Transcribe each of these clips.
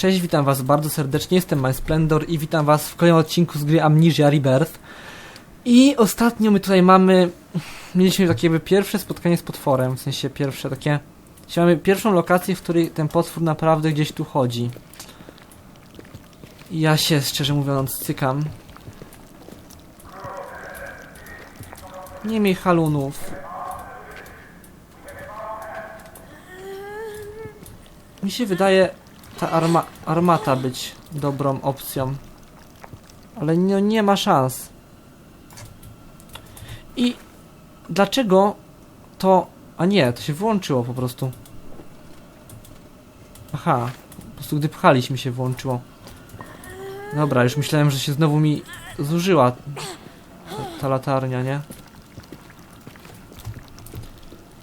Cześć, witam was bardzo serdecznie, jestem My Splendor i witam was w kolejnym odcinku z gry Amnesia Rebirth. I ostatnio my tutaj mamy, mieliśmy takie jakby pierwsze spotkanie z potworem, w sensie pierwsze takie, mamy pierwszą lokację, w której ten potwór naprawdę gdzieś tu chodzi. Ja się, szczerze mówiąc, cykam. Nie miej halunów. Mi się wydaje ta arma armata być dobrą opcją. Ale no, nie ma szans. I dlaczego to... A nie, to się włączyło po prostu. Aha, po prostu gdy pchaliśmy się włączyło. Dobra, już myślałem, że się znowu mi zużyła ta, ta latarnia, nie?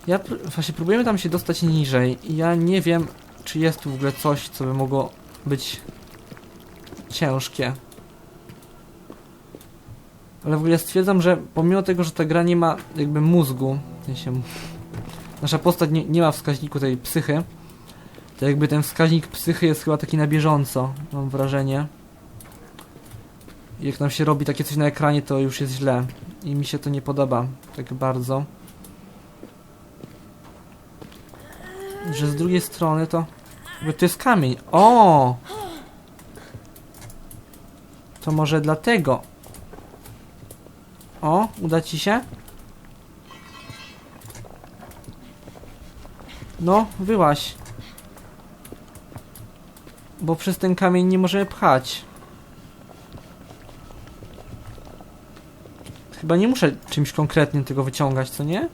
Ja właśnie próbujemy tam się dostać niżej ja nie wiem, czy jest tu w ogóle coś, co by mogło być ciężkie. Ale w ogóle stwierdzam, że pomimo tego, że ta gra nie ma jakby mózgu, nasza postać nie, nie ma wskaźniku tej psychy, to jakby ten wskaźnik psychy jest chyba taki na bieżąco, mam wrażenie. Jak nam się robi takie coś na ekranie, to już jest źle. I mi się to nie podoba tak bardzo. Że z drugiej strony to... Jakby to jest kamień. O! To może dlatego. O, uda ci się? No, wyłaś. Bo przez ten kamień nie możemy pchać. Chyba nie muszę czymś konkretnym tego wyciągać, co nie?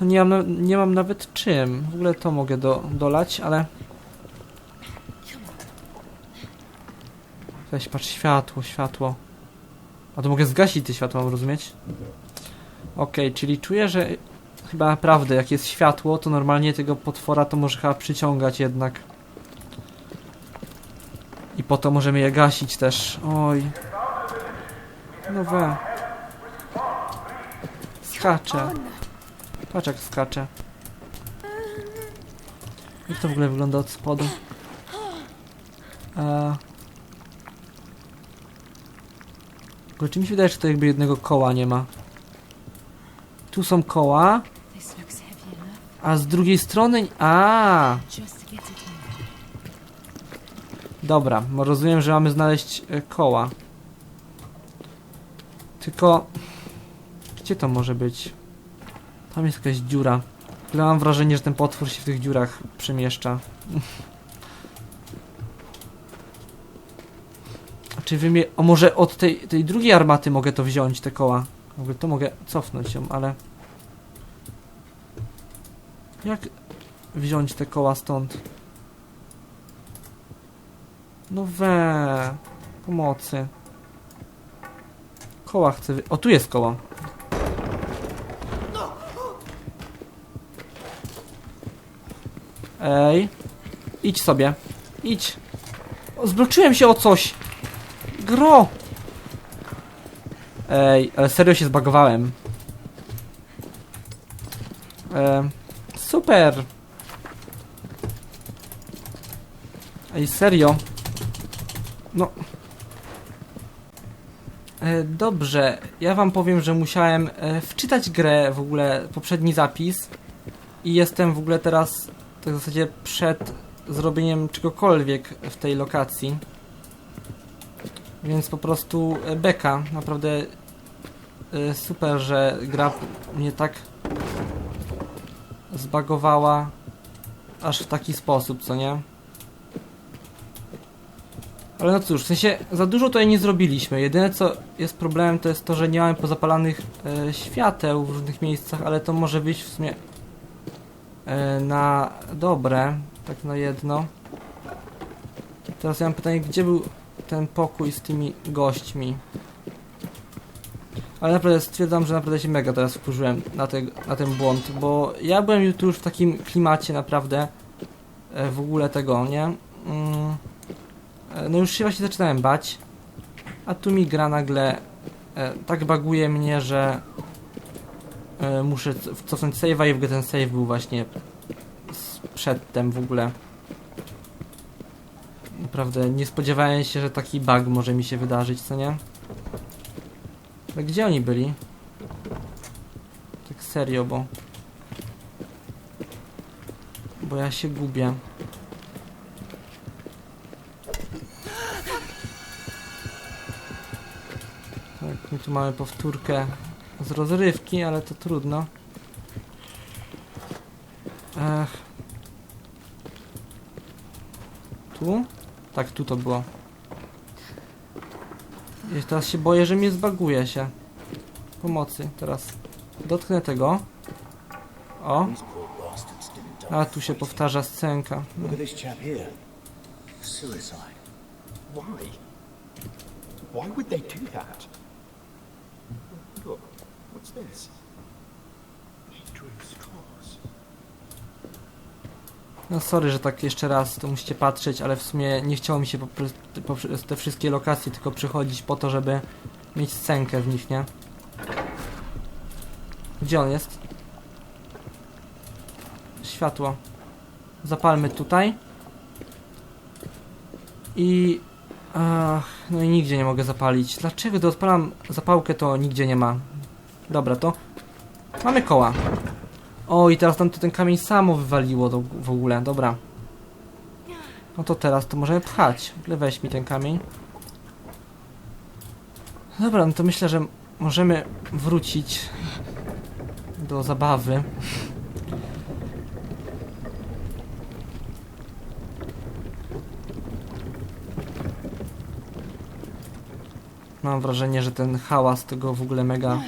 No nie mam, nie mam nawet czym. W ogóle to mogę do, dolać, ale... Weź, patrz, światło, światło. A to mogę zgasić te światło, mam rozumieć? Okej, czyli czuję, że chyba naprawdę jak jest światło, to normalnie tego potwora to może chyba przyciągać jednak. I po to możemy je gasić też. Oj. No we. Skacze. Patrz jak skacze. Jak to w ogóle wygląda od spodu? A... Ogóle czy mi się wydaje, że to jakby jednego koła nie ma? Tu są koła, a z drugiej strony... A. Dobra, rozumiem, że mamy znaleźć e, koła. Tylko... Gdzie to może być? Tam jest jakaś dziura. Ale mam wrażenie, że ten potwór się w tych dziurach przemieszcza. Czy wy mnie... O może od tej, tej drugiej armaty mogę to wziąć, te koła. W ogóle to mogę cofnąć ją, ale... Jak wziąć te koła stąd? No we... Pomocy. Koła chcę wy... O, tu jest koło. Ej. Idź sobie. Idź. Zbloczyłem się o coś. Gro. Ej, ale serio się zbagowałem. Ehm, super. Ej, serio. No. E, dobrze, ja wam powiem, że musiałem e, wczytać grę w ogóle, poprzedni zapis i jestem w ogóle teraz tak w zasadzie przed zrobieniem czegokolwiek w tej lokacji. Więc po prostu e, beka, naprawdę e, super, że gra mnie tak zbagowała aż w taki sposób, co nie? Ale no cóż, w sensie za dużo tutaj nie zrobiliśmy. Jedyne co jest problemem to jest to, że nie mamy pozapalanych e, świateł w różnych miejscach, ale to może wyjść w sumie na dobre, tak na jedno. Teraz ja mam pytanie, gdzie był ten pokój z tymi gośćmi? Ale naprawdę stwierdzam, że naprawdę się mega teraz wkurzyłem na, te, na ten błąd, bo ja byłem tu już w takim klimacie naprawdę e, w ogóle tego, nie? Mm. E, No już się właśnie zaczynałem bać, a tu mi gra nagle e, tak baguje mnie, że e, muszę c- cofnąć save'a i w ogóle ten save był właśnie przedtem w ogóle. Naprawdę nie spodziewałem się, że taki bug może mi się wydarzyć, co nie? Ale gdzie oni byli? Tak serio, bo... Bo ja się gubię. Tak, my tu mamy powtórkę z rozrywki, ale to trudno. Ech. Tu? Tak, tu to było. I teraz się boję, że mnie zbaguje się. Pomocy, teraz. Dotknę tego. O, a tu się powtarza scenka. Why would they do that? Look, what's this? No sorry, że tak jeszcze raz to musicie patrzeć, ale w sumie nie chciało mi się poprzez te wszystkie lokacje tylko przychodzić po to, żeby mieć scenkę w nich, nie? Gdzie on jest? Światło. Zapalmy tutaj. I... Ach, no i nigdzie nie mogę zapalić. Dlaczego gdy odpalam zapałkę, to nigdzie nie ma? Dobra, to... Mamy koła. O, i teraz tam to ten kamień samo wywaliło do, w ogóle, dobra. No to teraz to możemy pchać. W ogóle weź mi ten kamień. Dobra, no to myślę, że możemy wrócić do zabawy. Mam wrażenie, że ten hałas tego w ogóle mega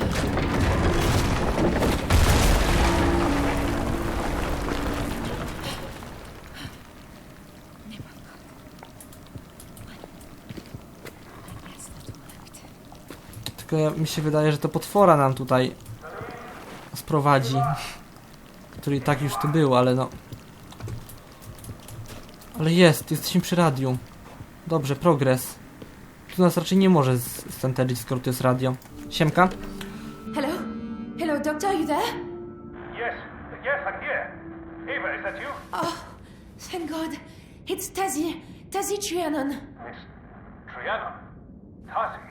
Yes, that worked. Mi się wydaje, że to potwora nam tutaj sprowadzi. Który i tak już tu był, ale no. Ale jest, jesteśmy przy radiu. Dobrze, progres. Tu nas raczej nie może z- stętelić, skoro to jest radio. Siemka? Hello? Hello, Doctor, are you there? Yes, yes, I'm here. Ava, is that you? Oh, thank God. It's Tazzy. Tazzy Trianon. Miss Trianon. Tarsi.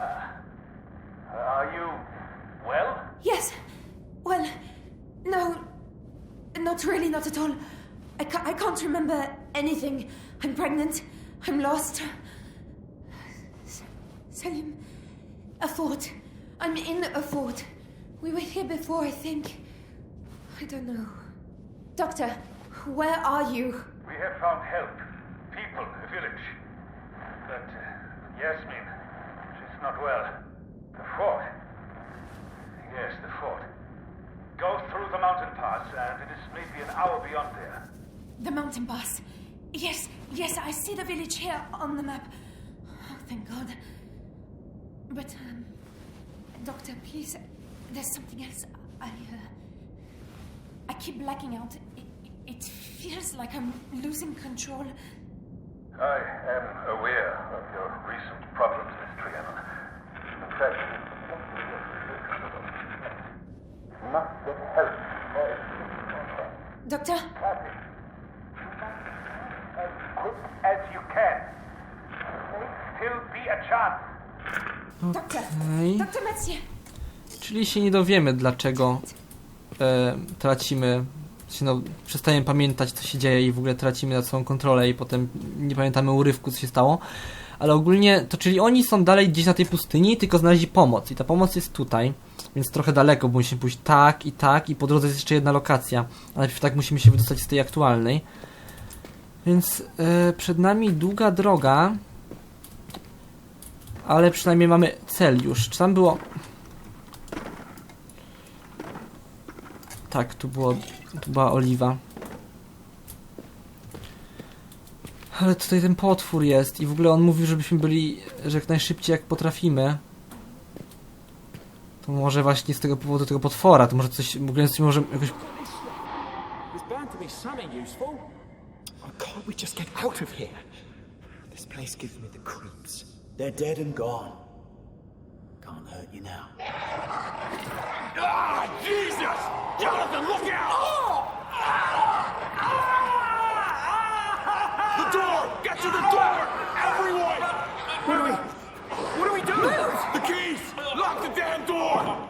Uh, are you well? Yes. Well, no. Not really, not at all. I, ca- I can't remember anything. I'm pregnant. I'm lost. S- Salim. A fort. I'm in a fort. We were here before, I think. I don't know. Doctor, where are you? We have found help. People, a village. But uh, Yasmin, not well. The fort. Yes, the fort. Go through the mountain pass, and it is maybe an hour beyond there. The mountain pass. Yes, yes, I see the village here on the map. Oh, thank God. But, um, Doctor, please, there's something else. I, uh, I keep blacking out. It, it feels like I'm losing control. I am aware of your recent problems, Miss Trianon. In fact, must get help. Doctor, as quick as you can. Still be a chance. Doctor, Okej. Doctor Metzger. Czyli się nie dowiemy, dlaczego e, tracimy, się no, przestajemy pamiętać, co się dzieje i w ogóle tracimy nad sobą kontrolę i potem nie pamiętamy urywku, co się stało. Ale ogólnie, to czyli oni są dalej gdzieś na tej pustyni, tylko znaleźli pomoc i ta pomoc jest tutaj, więc trochę daleko, bo musimy pójść tak i tak i po drodze jest jeszcze jedna lokacja. A najpierw tak musimy się wydostać z tej aktualnej. Więc e, przed nami długa droga, ale przynajmniej mamy cel już. Czy tam było... Tak, tu było, tu była oliwa. Ale tutaj ten potwór jest i w ogóle on mówił, żebyśmy byli, że jak najszybciej jak potrafimy. To może właśnie z tego powodu tego potwora, to może coś, w ogóle coś może jakoś... Can't we just get out of here? This place gives me the creeps. They're dead and gone. Can't hurt you now. Ah, Jesus! Jonathan, look out! The door! Get to the door! Everyone! What do we... What do we do? The keys! Lock the damn door!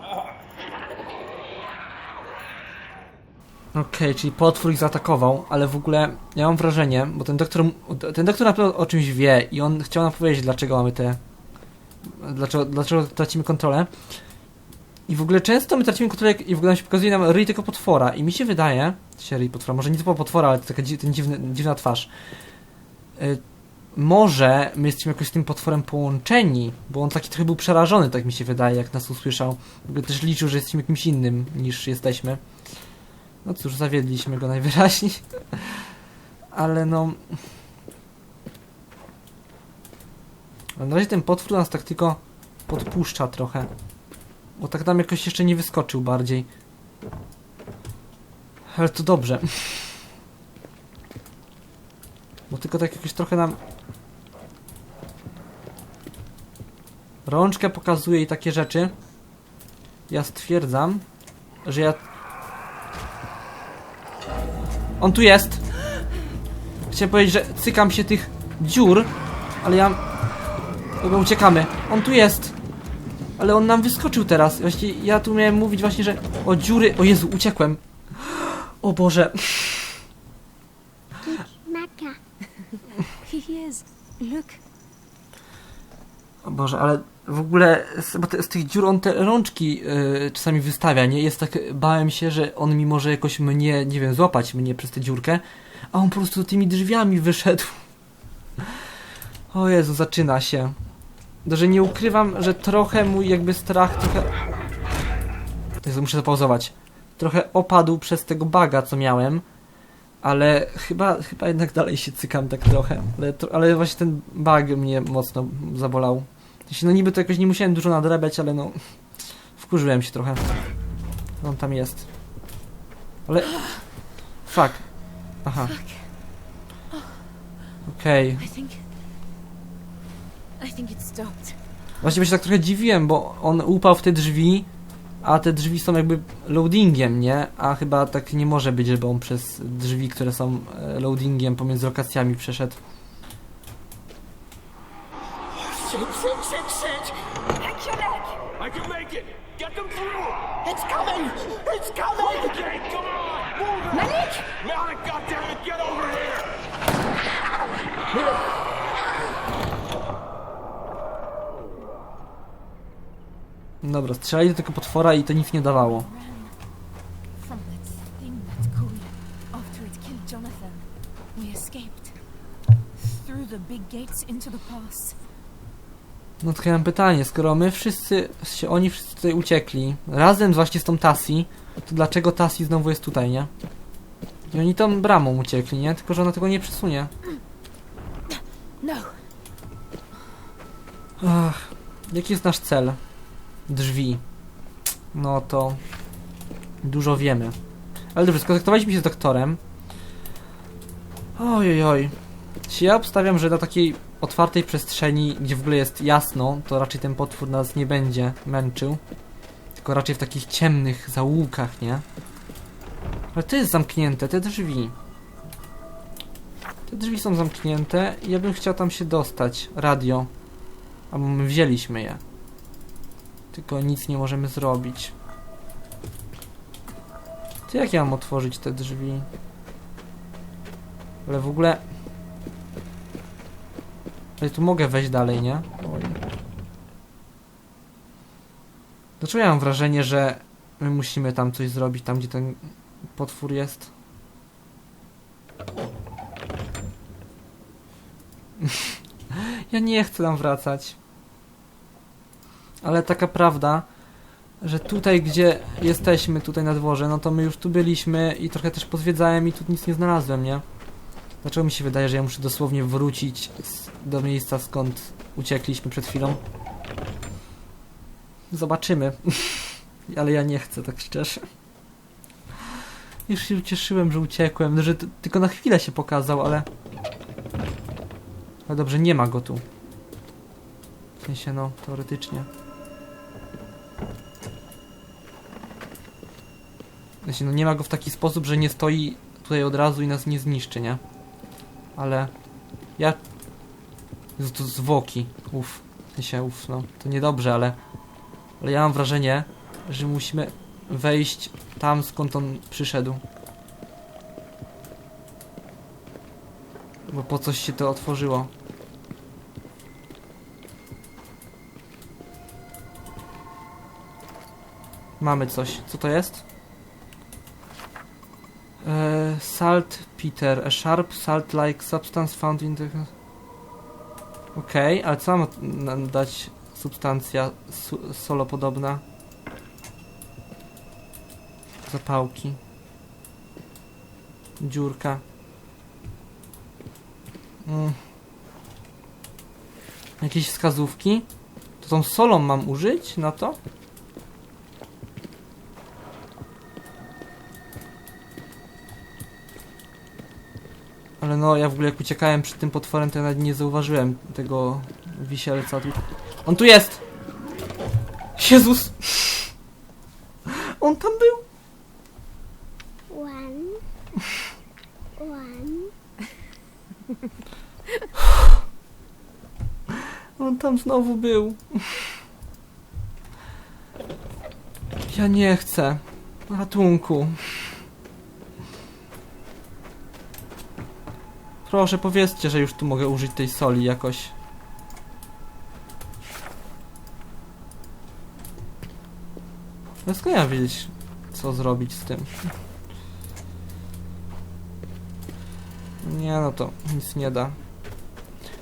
Okej, czyli potwór ich zaatakował, ale w ogóle ja mam wrażenie, bo ten doktor, ten doktor na pewno o czymś wie i on chciał nam powiedzieć, dlaczego mamy te, dlaczego, dlaczego tracimy kontrolę. I w ogóle często my tracimy kontrolę i w ogóle nam się pokazuje nam ryj tego potwora i mi się wydaje, się ryj potwora, może nie typowo potwora, ale to taka ten dziwny, dziwna twarz. Y, może my jesteśmy jakoś z tym potworem połączeni, bo on taki trochę był przerażony, tak mi się wydaje, jak nas usłyszał. W ogóle też liczył, że jesteśmy kimś innym niż jesteśmy. No cóż, zawiedliśmy go najwyraźniej. Ale no... Na razie ten potwór nas tak tylko podpuszcza trochę. Bo tak nam jakoś jeszcze nie wyskoczył bardziej. Ale to dobrze. Bo tylko tak jakoś trochę nam... Rączkę pokazuje i takie rzeczy. Ja stwierdzam, że ja on tu jest. Chciałem powiedzieć, że cykam się tych dziur, ale ja... Dobra, uciekamy. On tu jest. Ale on nam wyskoczył teraz. Właśnie ja tu miałem mówić właśnie, że... O dziury... O Jezu, uciekłem. O Boże. Maka. He is. Look. O Boże, ale w ogóle z, te, z tych dziur on te rączki y, czasami wystawia, nie? Jest tak, bałem się, że on mi może jakoś mnie, nie wiem, złapać mnie przez tę dziurkę, a on po prostu tymi drzwiami wyszedł. O Jezu, zaczyna się. Że nie ukrywam, że trochę mój jakby strach trochę... Jezu, muszę zapauzować. Trochę opadł przez tego baga, co miałem, ale chyba, chyba jednak dalej się cykam tak trochę. Ale, ale właśnie ten bug mnie mocno zabolał. Sensie, No niby to jakoś nie musiałem dużo nadrabiać, ale no... Wkurzyłem się trochę. On tam jest. Ale... Fuck. Aha. Okej. I think. I think it stopped. Właściwie się tak trochę dziwiłem, bo on upał w te drzwi, a te drzwi są jakby loadingiem, nie? A chyba tak nie może być, żeby on przez drzwi, które są e, loadingiem pomiędzy lokacjami przeszedł. Shit, shit, shit, shit! Hang your leg! I can make it! Get them through! It's coming! It's coming! Okay, come on! Move it! Malik! Malik, goddammit, get over here! Dobra, strzelali do tego potwora i to nic nie dawało. From that thing that Cody. After it killed Jonathan, we escaped. Through the big gates into the pass. No ja mam pytanie, skoro my wszyscy, się oni wszyscy tutaj uciekli, razem właśnie z tą Tassi, to dlaczego Tassi znowu jest tutaj, nie? I oni tą bramą uciekli, nie? Tylko, że ona tego nie przesunie. No. Ach, jaki jest nasz cel? Drzwi. No to dużo wiemy. Ale dobrze, skontaktowaliśmy się z doktorem. Oj, oj, ja obstawiam, że na takiej otwartej przestrzeni, gdzie w ogóle jest jasno, to raczej ten potwór nas nie będzie męczył. Tylko raczej w takich ciemnych zaułkach, nie? Ale to jest zamknięte, te drzwi. Te drzwi są zamknięte i ja bym chciał tam się dostać. Radio. Albo my wzięliśmy je. Tylko nic nie możemy zrobić. To jak ja mam otworzyć te drzwi? Ale w ogóle... Ale tu mogę wejść dalej, nie? Oj. Dlaczego ja mam wrażenie, że my musimy tam coś zrobić, tam gdzie ten potwór jest? ja nie chcę tam wracać. Ale taka prawda, że tutaj, gdzie jesteśmy, tutaj na dworze, no to my już tu byliśmy i trochę też pozwiedzałem i tu nic nie znalazłem, nie? Dlaczego mi się wydaje, że ja muszę dosłownie wrócić do miejsca, skąd uciekliśmy przed chwilą? Zobaczymy. Ale ja nie chcę, tak szczerze. Już się ucieszyłem, że uciekłem, że tylko na chwilę się pokazał, ale... Ale dobrze, nie ma go tu. W sensie, no, teoretycznie. W sensie, no nie ma go w taki sposób, że nie stoi tutaj od razu i nas nie zniszczy, nie? Ale ja Jezu, to zwłoki. Uff. W uff, no. To niedobrze, ale... Ale ja mam wrażenie, że musimy wejść tam, skąd on przyszedł. Bo po coś się to otworzyło. Mamy coś. Co to jest? E, salt Peter. A sharp salt-like substance found in the... Okej, ale co ma nam dać substancja su- solopodobna? Zapałki. Dziurka. Mm. Jakieś wskazówki? To tą solą mam użyć na to? Ale no, ja w ogóle jak uciekałem przed tym potworem, to ja nawet nie zauważyłem tego wisielca tu. On tu jest! Jezus! On tam był! One. One. On tam znowu był. Ja nie chcę. Ratunku. Proszę, powiedzcie, że już tu mogę użyć tej soli jakoś. No skąd ja wiedzieć, co zrobić z tym? Nie, no to nic nie da.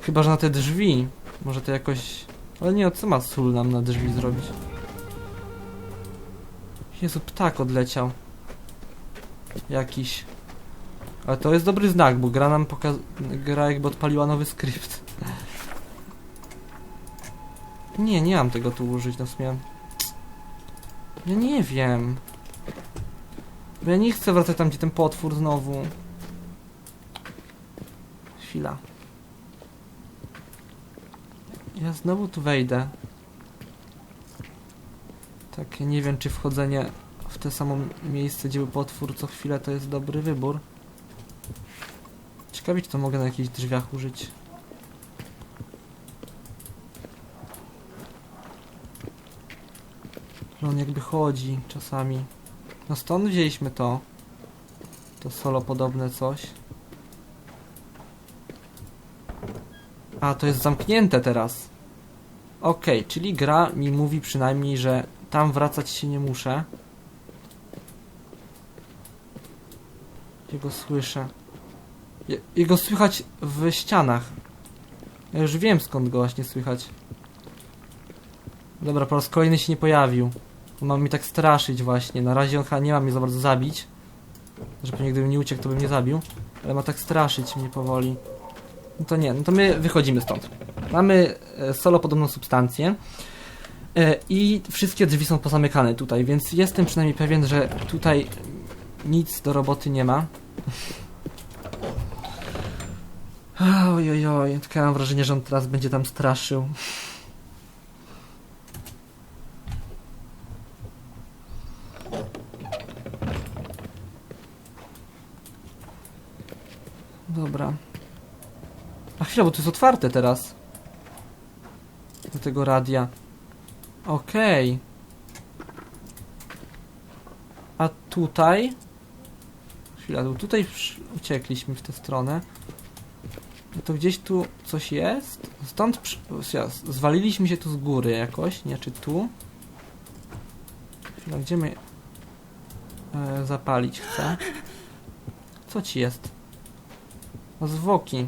Chyba, że na te drzwi. Może to jakoś... Ale nie, co ma sól nam na drzwi zrobić? Jezu, ptak odleciał. Jakiś. Ale to jest dobry znak, bo gra nam pokaz... Gra jakby odpaliła nowy skrypt. Nie, nie mam tego tu użyć, no w sumie. Ja nie wiem. Bo ja nie chcę wracać tam, gdzie ten potwór znowu. Chwila. Ja znowu tu wejdę. Tak, nie wiem, czy wchodzenie w te samo miejsce, gdzie był potwór co chwilę, to jest dobry wybór. Ciekawi, czy to mogę na jakichś drzwiach użyć. Że on jakby chodzi czasami. No stąd wzięliśmy to. To solo podobne coś. A, to jest zamknięte teraz. Okej, czyli gra mi mówi przynajmniej, że tam wracać się nie muszę. Jego słyszę. Je- Jego słychać w ścianach. Ja już wiem skąd go właśnie słychać. Dobra, po raz kolejny się nie pojawił. On ma mi tak straszyć właśnie. Na razie on chyba nie ma mnie za bardzo zabić. Że pewnie gdybym nie uciekł, to bym nie zabił. Ale ma tak straszyć mnie powoli. No to nie, no to my wychodzimy stąd. Mamy e, solo podobną substancję. E, I wszystkie drzwi są pozamykane tutaj, więc jestem przynajmniej pewien, że tutaj nic do roboty nie ma. Oj, oj, oj, tylko mam wrażenie, że on teraz będzie tam straszył. Dobra. A chwila, bo to jest otwarte teraz. Do tego radia. Okej. A tutaj? Chwila, bo tutaj uciekliśmy w tę stronę. No to gdzieś tu coś jest? Stąd przy... zwaliliśmy się tu z góry jakoś, nie? Czy tu? Chwila, gdzie my e, zapalić chcę? Co ci jest? No zwłoki.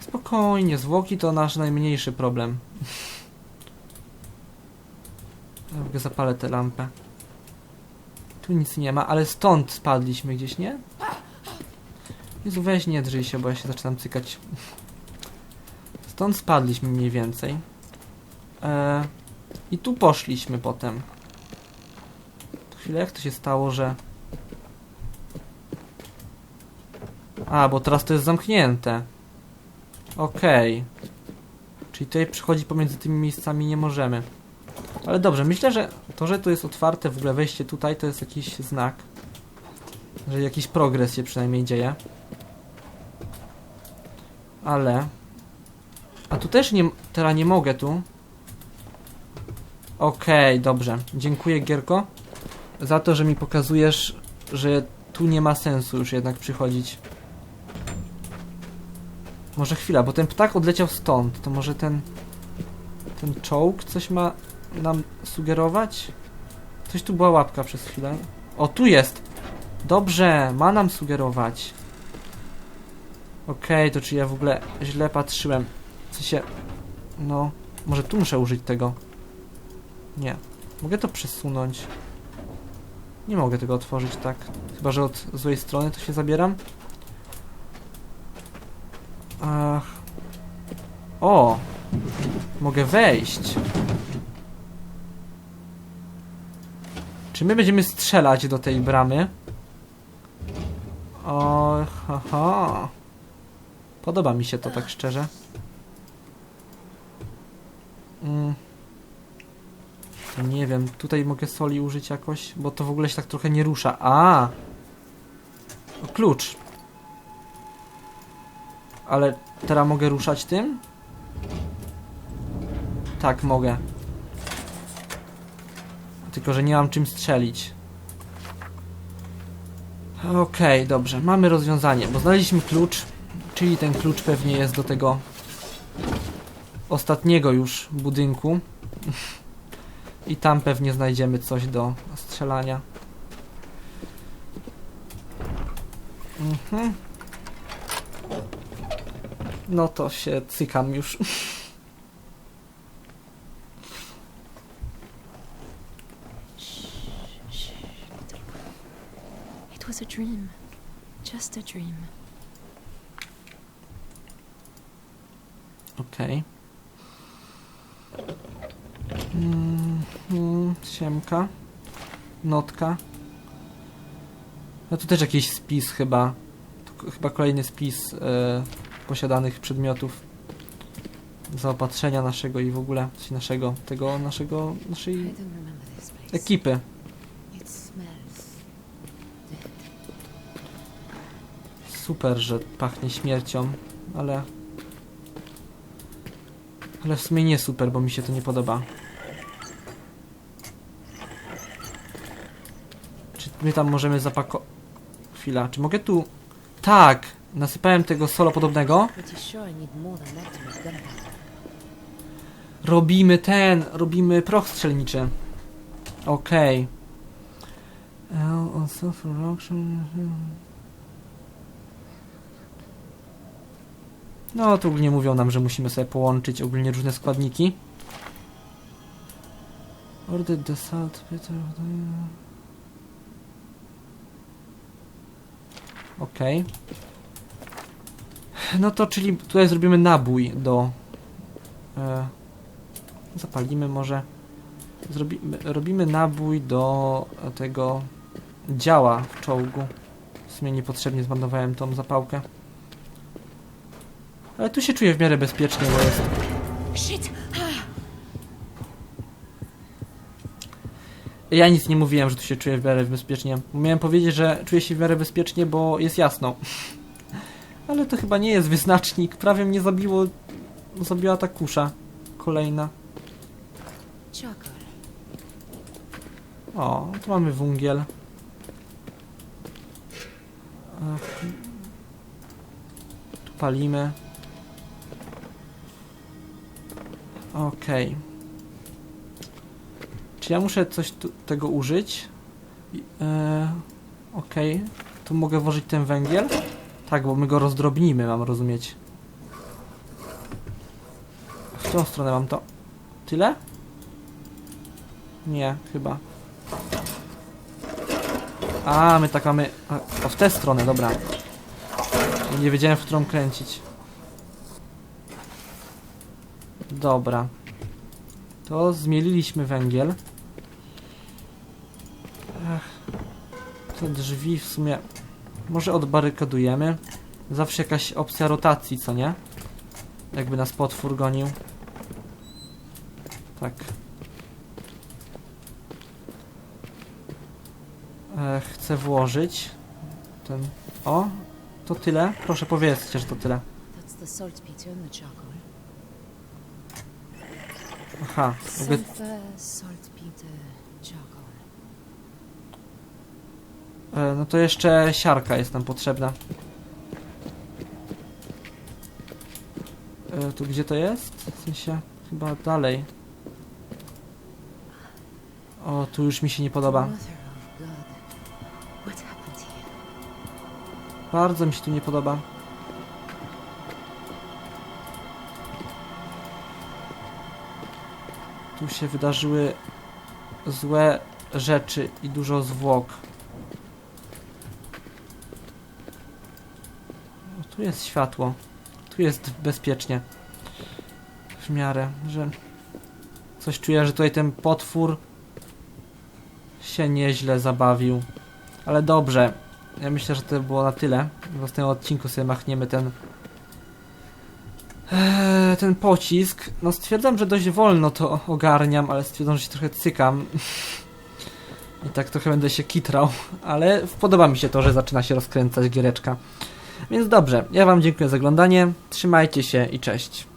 Spokojnie, zwłoki to nasz najmniejszy problem. Ja zapalę tę lampę. Tu nic nie ma, ale stąd spadliśmy gdzieś, nie? Jezu, weź nie drżyj się, bo ja się zaczynam cykać. Stąd spadliśmy mniej więcej. E, I tu poszliśmy potem. Chwilę, jak to się stało, że... A, bo teraz to jest zamknięte. Okej. Czyli tutaj przychodzi pomiędzy tymi miejscami nie możemy. Ale dobrze, myślę, że to, że to jest otwarte, w ogóle wejście tutaj, to jest jakiś znak. Że jakiś progres się przynajmniej dzieje. Ale... A tu też nie... Teraz nie mogę tu. Okej, dobrze. Dziękuję Gierko. Za to, że mi pokazujesz, że tu nie ma sensu już jednak przychodzić. Może chwila, bo ten ptak odleciał stąd. To może ten... Ten czołg coś ma nam sugerować? Coś tu była łapka przez chwilę. O, tu jest! Dobrze, ma nam sugerować. Okej, to czy ja w ogóle źle patrzyłem? W sensie... No... Może tu muszę użyć tego. Nie. Mogę to przesunąć. Nie mogę tego otworzyć tak. Chyba, że od złej strony to się zabieram. Ach. O! Mogę wejść. Czy my będziemy strzelać do tej bramy? O, haha. Podoba mi się to tak szczerze. Mm. Nie wiem, tutaj mogę soli użyć jakoś, bo to w ogóle się tak trochę nie rusza. A! Klucz. Ale teraz mogę ruszać tym? Tak, mogę. Tylko, że nie mam czym strzelić. Okej, dobrze. Mamy rozwiązanie, bo znaleźliśmy klucz, czyli ten klucz pewnie jest do tego ostatniego już budynku. I tam pewnie znajdziemy coś do strzelania. Mhm. No to się cykam już. It was a dream. Just a dream. Okej. Mm, mm, siemka. Notka. No tu też jakiś spis chyba. To chyba kolejny spis e, posiadanych przedmiotów. Zaopatrzenia naszego i w ogóle naszego, tego naszego, naszej ekipy. Super, że pachnie śmiercią, ale... Ale w sumie nie super, bo mi się to nie podoba. Czy my tam możemy zapako... Chwila, czy mogę tu... Tak! Nasypałem tego solo podobnego. Robimy ten, robimy proch strzelniczy. Okej. L No, to ogólnie mówią nam, że musimy sobie połączyć ogólnie różne składniki. Order the salt, Peter. Okej. No to czyli tutaj zrobimy nabój do... E, Zapalimy może. Zrobimy, robimy nabój do tego działa w czołgu. W sumie niepotrzebnie zmarnowałem tą zapałkę. Ale tu się czuję w miarę bezpiecznie, bo jest. Ja nic nie mówiłem, że tu się czuję w miarę bezpiecznie. Miałem powiedzieć, że czuję się w miarę bezpiecznie, bo jest jasno. Ale to chyba nie jest wyznacznik. Prawie mnie zabiło. Zabiła ta kusza. Kolejna. O, tu mamy wungiel. Tu palimy. Okej. Czy ja muszę coś tu, tego użyć? E, Okej. Tu mogę włożyć ten węgiel? Tak, bo my go rozdrobnimy, mam rozumieć. W tą stronę mam to. Tyle? Nie, chyba. A, my tak mamy... O, w tę stronę, dobra. Nie wiedziałem, w którą kręcić. Dobra. To zmieliliśmy węgiel. Ech. Te drzwi w sumie... Może odbarykadujemy. Zawsze jakaś opcja rotacji, co nie? Jakby nas potwór gonił. Tak. E, chcę włożyć ten... O, to tyle? Proszę powiedzcie, że to tyle. That's. Aha, jakby. E, No to jeszcze siarka jest nam potrzebna. E, Tu gdzie to jest? W sensie chyba dalej. O, tu już mi się nie podoba. Bardzo mi się tu nie podoba. Tu się wydarzyły złe rzeczy i dużo zwłok. O, tu jest światło. Tu jest bezpiecznie. W miarę, że coś czuję, że tutaj ten potwór się nieźle zabawił. Ale dobrze, ja myślę, że to było na tyle. W następnym odcinku sobie machniemy ten eee, ten pocisk. No stwierdzam, że dość wolno to ogarniam, ale stwierdzam, że się trochę cykam. I tak trochę będę się kitrał, ale podoba mi się to, że zaczyna się rozkręcać giereczka. Więc dobrze, ja wam dziękuję za oglądanie, trzymajcie się i cześć.